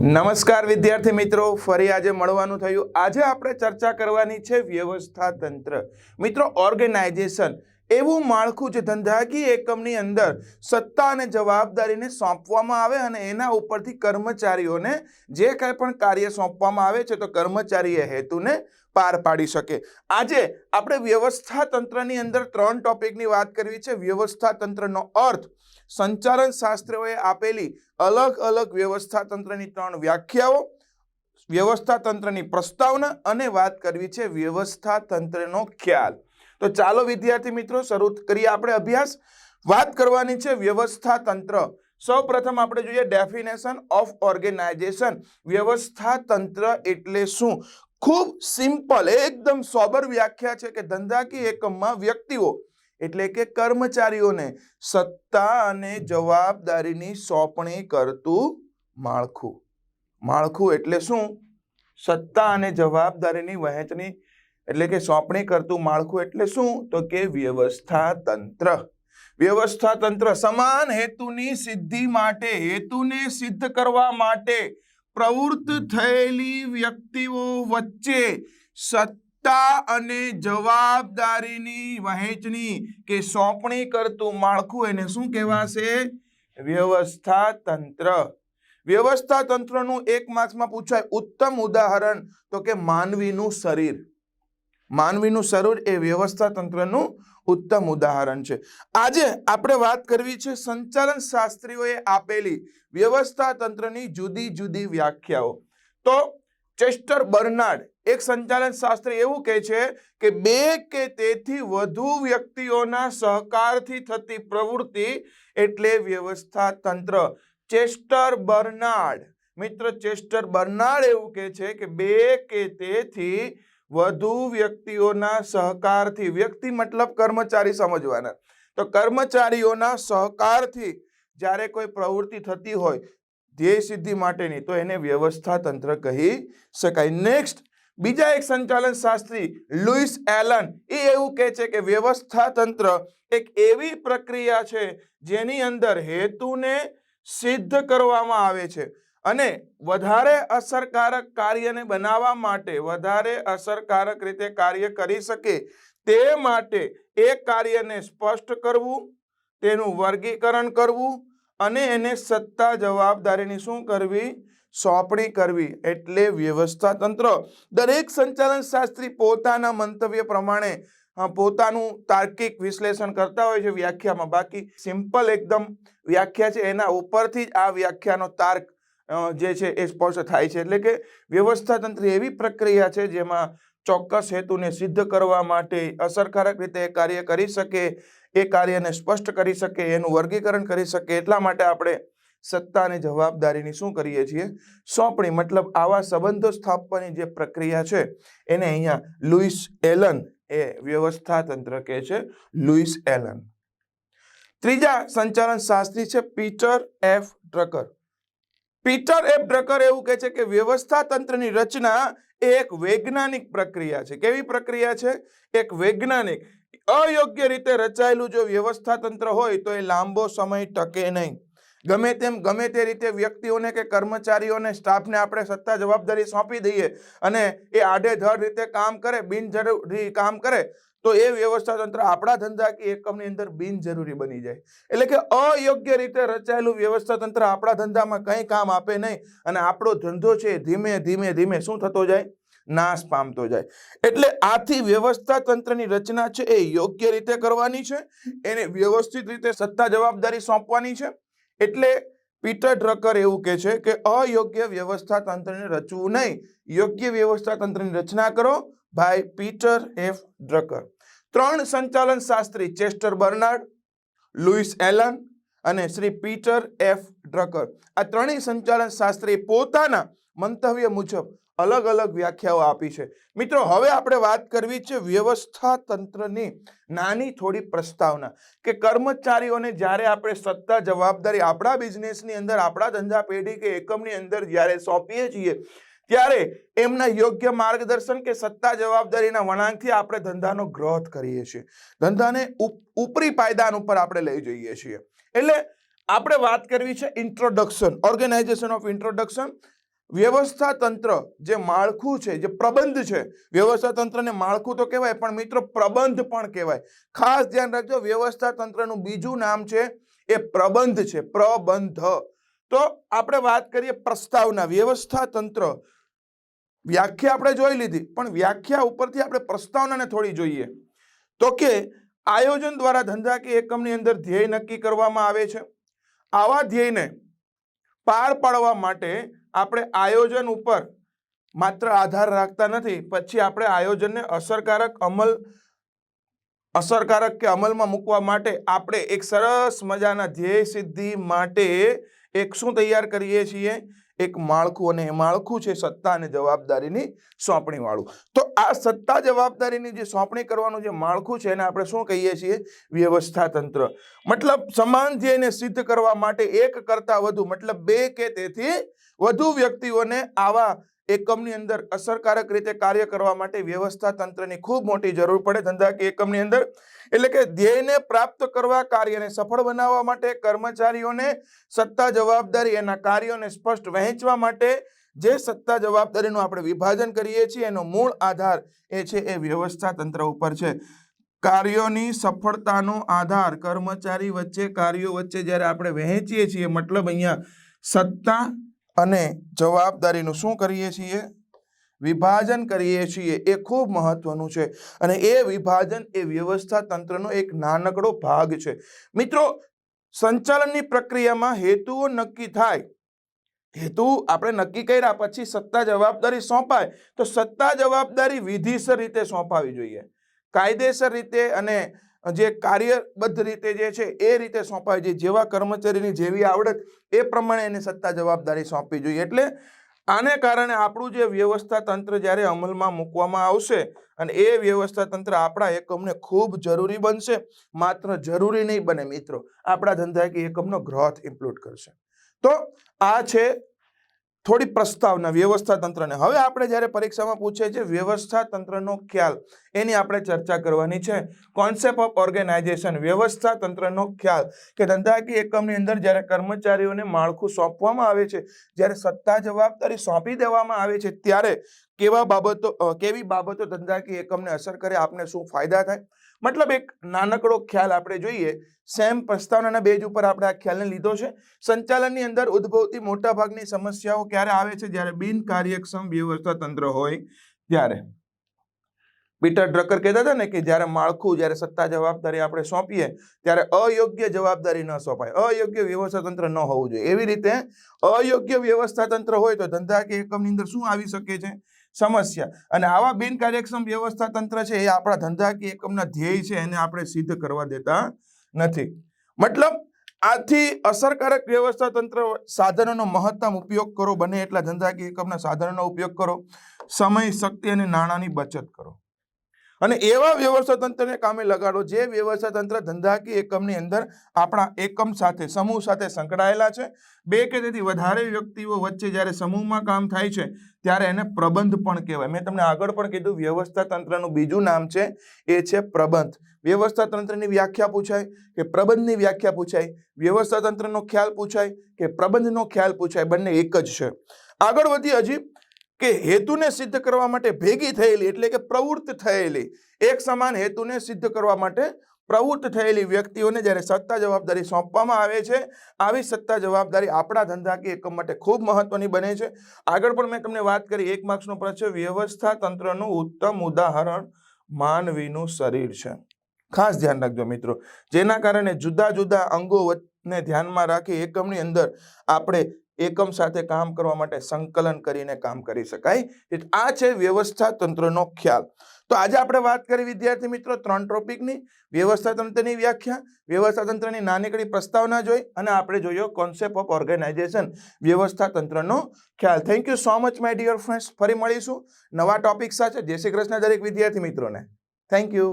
નમસ્કાર વિદ્યાર્થી મિત્રો, ફરી આજે મળવાનું થયું. આજે આપણે ચર્ચા કરવાની છે વ્યવસ્થા તંત્ર. મિત્રો, ઓર્ગેનાઇઝેશન એવું માળખું જે ધંધાકીય એકમની અંદર સત્તા અને જવાબદારીને સોંપવામાં આવે અને એના ઉપરથી કર્મચારીઓને જે કાંઈ પણ કાર્ય સોંપવામાં આવે છે, તો કર્મચારી એ હેતુને પાર પાડી શકે. આજે આપણે વ્યવસ્થા તંત્રની અંદર ત્રણ ટોપિકની વાત કરવી છે. વ્યવસ્થા તંત્રનો અર્થ સંચાલન શાસ્ત્રીઓએ આપેલી અલગ અલગ વ્યવસ્થા તંત્રની ત્રણ વ્યાખ્યાઓ, વ્યવસ્થા તંત્રની પ્રસ્તાવના અને વાત કરવી છે વ્યવસ્થા તંત્રનો ખ્યાલ. તો ચાલો વિદ્યાર્થી મિત્રો, શરૂ કરીએ આપણે અભ્યાસ. વાત કરવાની છે વ્યવસ્થા તંત્ર. સૌ પ્રથમ આપણે જોઈએ ડેફિનેશન ઓફ ઓર્ગેનાઇઝેશન વ્યવસ્થા તંત્ર એટલે શું? ખૂબ સિમ્પલ એકદમ સોબર વ્યાખ્યા છે કે ધંધાકીય એકમમાં વ્યક્તિઓ એટલે કે કર્મચારીઓને સત્તા અને જવાબદારીની સોંપણી કરતું માળખું. માળખું એટલે શું? સત્તા અને જવાબદારીની વહેંચણી એટલે કે સોંપણી કરતું માળખું એટલે શું? તો કે વ્યવસ્થા તંત્ર. વ્યવસ્થા તંત્ર સમાન હેતુની સિદ્ધિ માટે, હેતુને સિદ્ધ કરવા માટે પ્રવૃત્ત થયેલી વ્યક્તિઓ વચ્ચે સત્તા અને જવાબદારીની વહેંચણી કે સોંપણી કરતું માળખું એને શું કહેવાશે? વ્યવસ્થા તંત્ર. વ્યવસ્થા તંત્રનું એક માર્ક્સમાં પૂછાય, ઉત્તમ ઉદાહરણ તો કે માનવીનું શરીર. માનવીનું શરીર એ વ્યવસ્થા તંત્રનું ઉત્તમ ઉદાહરણ છે. આજે આપણે વાત કરવી છે સંચાલન શાસ્ત્રીઓએ આપેલી વ્યવસ્થા તંત્રની જુદી જુદી વ્યાખ્યાઓ. તો ચેસ્ટર બર્નાર્ડ એક સંચાલન શાસ્ત્ર એવું કહે છે કે બે કે તેથી વધુ વ્યક્તિઓના સહકારથી થતી પ્રવૃત્તિ એટલે વ્યવસ્થા તંત્ર. ચેસ્ટર બર્નાર્ડ મિત્ર, ચેસ્ટર બર્નાર્ડ એવું કહે છે કે બે કે તેથી વધુ વ્યક્તિઓના સહકારથી, વ્યક્તિ મતલબ કર્મચારી સમજવાના. તો કર્મચારીઓના સહકારથી જ્યારે કોઈ પ્રવૃત્તિ થતી હોય ધ્યેય સિદ્ધિ માટેની, તો એને વ્યવસ્થા તંત્ર કહી શકાય. નેક્સ્ટ બીજા એક સંચાલન શાસ્ત્રી લુઈસ એલન એ એવું કહે છે કે વ્યવસ્થા તંત્ર એક એવી પ્રક્રિયા છે જેની અંદર હેતુને સિદ્ધ કરવામાં આવે છે અને વધારે અસરકારક કાર્યને બનાવવા માટે, વધારે અસરકારક રીતે કાર્ય કરી શકે તે માટે એ કાર્યને સ્પષ્ટ કરવું, તેનું વર્ગીકરણ કરવું અને એને સત્તા જવાબદારીની શું કરવી સોંપણી કરવી એટલે વ્યવસ્થા તંત્ર, દરેક સંચાલન શાસ્ત્રી પોતાના મંતવ્ય પ્રમાણે પોતાનું તાર્કિક વિશ્લેષણ કરતા હોય છે વ્યાખ્યામાં. બાકી સિમ્પલ એકદમ વ્યાખ્યા છે. એના ઉપરથી જ આ વ્યાખ્યાનો તાર્ક જે છે એ સ્પષ્ટ થાય છે. એટલે કે વ્યવસ્થા તંત્ર એવી પ્રક્રિયા છે જેમાં ચોક્કસ હેતુને સિદ્ધ કરવા માટે અસરકારક રીતે કાર્ય કરી શકે, એ કાર્યને સ્પષ્ટ કરી શકે, એનું વર્ગીકરણ કરી શકે. એટલા માટે આપણે સત્તા અને જવાબદારીની શું કરીએ છીએ? સોંપણી, મતલબ આવા સંબંધો સ્થાપવાની જે પ્રક્રિયા છે, એને અહીંયા લુઈસ એલન એ વ્યવસ્થા તંત્ર કહે છે લુઈસ એલન. ત્રીજા સંચાલન શાસ્ત્રી છે Peter F Drucker. Peter F Drucker એવું કહે છે કે વ્યવસ્થા તંત્રની રચના એ એક વૈજ્ઞાનિક પ્રક્રિયા છે. કેવી પ્રક્રિયા છે? એક વૈજ્ઞાનિક અયોગ્ય રીતે રચાયેલું જો વ્યવસ્થા તંત્ર હોય તો એ લાંબો સમય ટકે નહીં. ગમે તેમ, ગમે તે રીતે વ્યક્તિઓને કે કર્મચારીઓને સ્ટાફને આપણે સત્તા જવાબદારી સોંપી દઈએ અને એ આડેધડ રીતે કામ કરે, બિનજરૂરી કામ કરે, તો એ વ્યવસ્થા તંત્ર આપણા ધંધાકીય એકમની અંદર બિનજરૂરી બની જાય. એટલે કે અયોગ્ય રીતે રચાયેલું વ્યવસ્થા તંત્ર આપણા ધંધામાં કંઈ કામ આપે નહીં અને આપણો ધંધો છે ધીમે ધીમે ધીમે શું થતો જાય? નાશ પામતો જાય. એટલે આથી વ્યવસ્થા તંત્રની રચના છે એ યોગ્ય રીતે કરવાની છે, એને વ્યવસ્થિત રીતે સત્તા જવાબદારી સોંપવાની છે એટલે પીટર ડ્રકર એવું કહે છે કે અયોગ્ય વ્યવસ્થા તંત્રને રચવું નહીં. યોગ્ય વ્યવસ્થા તંત્રની રચના કરો ભાઈ પીટર એફ ડ્રકર. ત્રણ સંચાલન શાસ્ત્રી ચેસ્ટર બર્નાર્ડ, લુઈસ એલન અને શ્રી પીટર એફ ડ્રકર. આ ત્રણેય સંચાલન શાસ્ત્રી પોતાના મંતવ્ય મુજબ અલગ અલગ વ્યાખ્યાઓ આપી છે. મિત્રો, હવે આપણે વાત કરવી છે વ્યવસ્થા તંત્રની નાની થોડી પ્રસ્તાવના કે કર્મચારીઓને જ્યારે આપણે સત્તા જવાબદારી આપણા બિઝનેસની અંદર, આપણા ધંધા પેઢી કે એકમની અંદર જ્યારે સોંપીએ છીએ, ત્યારે એમના યોગ્ય માર્ગદર્શન કે સત્તા જવાબદારીના વળાંકથી આપણે ધંધાનો ગ્રોથ કરીએ છીએ. ધંધાને ઉપ- ઉપરી પાયદાન ઉપર આપણે લઈ જઈએ છીએ. એટલે આપણે વાત કરવી છે ઇન્ટ્રોડક્શન ઓર્ગેનાઇઝેશન ઓફ ઇન્ટ્રોડક્શન વ્યવસ્થા તંત્ર જે માળખું છે, જે પ્રબંધ છે વ્યવસ્થા તંત્રને માળખું તો કહેવાય, પણ મિત્રો પ્રબંધ પણ કહેવાય. ખાસ ધ્યાન રાખજો વ્યવસ્થા તંત્રનું બીજું નામ છે, એ પ્રબંધ છે, પ્રબંધ. તો આપણે વાત કરીએ પ્રસ્તાવના વ્યવસ્થા તંત્ર વ્યાખ્યા આપણે જોઈ લીધી, પણ વ્યાખ્યા ઉપરથી આપણે પ્રસ્તાવનાને થોડી જોઈએ. તો કે આયોજન દ્વારા ધંધાકીય એકમની અંદર ધ્યેય નક્કી કરવામાં આવે છે. આવા ધ્યેયને પાર પાડવા માટે આપણે આયોજન ઉપર માત્ર આધાર રાખતા નથી, પછી આપણે આયોજનને અસરકારક અમલ, અસરકારક કે અમલમાં મૂકવા માટે આપણે એક સરસ મજાના ધ્યેય સિદ્ધિ માટે એક શું તૈયાર કરીએ છીએ? એક માળખું અને એ માળખું છે સત્તા અને જવાબદારીની સોંપણીવાળું તો આ સત્તા જવાબદારીની જે સોંપણી કરવાનું જે માળખું છે એને આપણે શું કહીએ છીએ? વ્યવસ્થા તંત્ર. મતલબ સમાન ધ્યેયને સિદ્ધ કરવા માટે એક કરતાં વધુ, મતલબ બે કે તેથી વધુ વ્યક્તિઓને આવા એકમની અંદર અસરકારક રીતે કાર્ય કરવા માટે વ્યવસ્થા તંત્રની ખૂબ મોટી જરૂર પડે. ધંધાકીય એકમની અંદર એટલે કે ધ્યેયને પ્રાપ્ત કરવા, કાર્યને સફળ બનાવવા માટે કર્મચારીઓને સત્તા જવાબદારી એના કાર્યોને સ્પષ્ટ વહેંચવા માટે જે સત્તા જવાબદારીનું આપણે વિભાજન કરીએ છીએ, એનો મૂળ આધાર એ છે એ વ્યવસ્થા તંત્ર ઉપર છે. કાર્યોની સફળતાનો આધાર કર્મચારી વચ્ચે, કાર્યો વચ્ચે જ્યારે આપણે વહેંચીએ છીએ, મતલબ અહીંયા સત્તા અને જવાબદારીનું શું કરીએ છીએ? વિભાજન કરીએ છીએ. એ ખૂબ મહત્વનું છે. અને એ વિભાજન એ વ્યવસ્થા તંત્રનો એક નાનકડો ભાગ છે. મિત્રો, સંચાલનની પ્રક્રિયામાં હેતુઓ નક્કી થાય. હેતુ આપણે નક્કી કર્યા પછી સત્તા જવાબદારી સોંપાય, તો સત્તા જવાબદારી વિધિસર રીતે સોંપાવી જોઈએ. કાયદેસર રીતે અને જે કાર્યબદ્ધ રીતે જે છે એ રીતે સોંપાવી જોઈએ જેવા કર્મચારીની જેવી આવડત એ પ્રમાણે એને સત્તા જવાબદારી સોંપવી જોઈએ. એટલે આને કારણે આપણું જે વ્યવસ્થા તંત્ર જ્યારે અમલમાં મૂકવામાં આવશે અને એ વ્યવસ્થા તંત્ર આપણા એકમને ખૂબ જરૂરી બનશે, માત્ર જરૂરી નહીં બને મિત્રો, આપણા ધંધાકીય એકમનો ગ્રોથ ઇમ્પ્લુડ કરશે. તો આ છે થોડી પ્રસ્તાવના, વ્યવસ્થા તંત્રને. હવે આપણે જ્યારે પરીક્ષામાં પૂછે છે વ્યવસ્થા તંત્રનો ખ્યાલ, એની આપણે ચર્ચા કરવાની છે. કોન્સેપ્ટ ઓફ ઓર્ગેનાઇઝેશન વ્યવસ્થા તંત્રનો ખ્યાલ. કે ધંધાકીય એકમની અંદર જ્યારે કર્મચારીઓને માળખું સોંપવામાં આવે છે, જ્યારે સત્તા જવાબદારી સોંપી દેવામાં આવે છે, ત્યારે કેવા બાબતો કેવી બાબતો ધંધાકીય એકમને અસર કરે, આપને શું ફાયદા થાય? મતલબ એક નાનકડો ખ્યાલ આપણે જોઈએ, સેમ પ્રસ્તાવનાના બેજ ઉપર આપણે આ ખ્યાલને લીધો છે. સંચાલનની અંદર ઉદ્ભવતી મોટાભાગની સમસ્યાઓ ક્યારે આવે છે? જ્યારે બિન કાર્યક્ષમ વ્યવસ્થા તંત્ર હોય ત્યારે. પીટર ડ્રકર કહેતા હતા ને કે જ્યારે માળખું, જ્યારે સત્તા જવાબદારી આપણે સોંપીએ, ત્યારે અયોગ્ય જવાબદારી ન સોંપાય. અયોગ્ય વ્યવસ્થા તંત્ર ન હોવું જોઈએ. એવી રીતે અયોગ્ય વ્યવસ્થા તંત્ર હોય તો ધંધા કે એકમની અંદર શું આવી શકે છે? સમસ્યા. અને આવા બિનકાર્યક્ષમ વ્યવસ્થા તંત્ર છે, એ આપણા ધંધાકીય એકમના ધ્યેય છે, એને આપણે સિદ્ધ કરવા દેતા નથી. મતલબ, આથી અસરકારક વ્યવસ્થા તંત્ર સાધનોનો મહત્તમ ઉપયોગ કરો, બને એટલા ધંધાકીય એકમના સાધનોનો ઉપયોગ કરો. સમય, શક્તિ અને નાણાંની બચત કરો. અને એવા વ્યવસ્થા તંત્રને કામે લગાડો જે વ્યવસ્થા તંત્ર ધંધાકીય એકમની અંદર આપણા એકમ સાથે, સમૂહ સાથે સંકળાયેલા છે. બે કે તેથી વધારે વ્યક્તિઓ વચ્ચે જ્યારે સમૂહમાં કામ થાય છે, ત્યારે એને પ્રબંધ પણ કહેવાય. મેં તમને આગળ પણ કીધું, વ્યવસ્થા તંત્રનું બીજું નામ છે, એ છે પ્રબંધ. વ્યવસ્થા તંત્રની વ્યાખ્યા પૂછાય કે પ્રબંધની વ્યાખ્યા પૂછાય? વ્યવસ્થા તંત્રનો ખ્યાલ પૂછાય કે પ્રબંધનો ખ્યાલ પૂછાય? બંને એક જ છે. આગળ વધી હજી કે હેતુને સિદ્ધ કરવા માટે ભેગી થયેલી, એટલે કે પ્રવૃત્ત થયેલી, એક સમાન હેતુને સિદ્ધ કરવા માટે પ્રવૃત્ત થયેલી વ્યક્તિઓને જ્યારે સત્તા જવાબદારી સોંપવામાં આવે છે, આવી સત્તા જવાબદારી આપણા ધંધાકીય એકમ માટે ખૂબ મહત્વની બને છે. આગળ પણ મેં તમને વાત કરી, એક માર્ક્સનો પ્રશ્ન વ્યવસ્થા તંત્રનું ઉત્તમ ઉદાહરણ માનવીનું શરીર છે. ખાસ ધ્યાન રાખજો મિત્રો, જેના કારણે જુદા જુદા અંગો ને ધ્યાનમાં રાખી એકમની અંદર આપણે એકમ સાથે કામ કરવા માટે સંકલન કરીને કામ કરી શકાય. આ છે વ્યવસ્થા તંત્રનો ખ્યાલ. તો આજે આપણે વાત કરી વિદ્યાર્થી મિત્રો ત્રણ ટોપિકની વ્યવસ્થા તંત્રની વ્યાખ્યા, વ્યવસ્થા તંત્રની નાનકડી પ્રસ્તાવના જોઈ અને આપણે જોયો કોન્સેપ્ટ ઓફ ઓર્ગેનાઇઝેશન વ્યવસ્થા તંત્રનો ખ્યાલ. Thank you so much my dear friends ફરી મળીશું નવા ટોપિક સાથે. જય શ્રી કૃષ્ણ દરેક વિદ્યાર્થી મિત્રોને. Thank you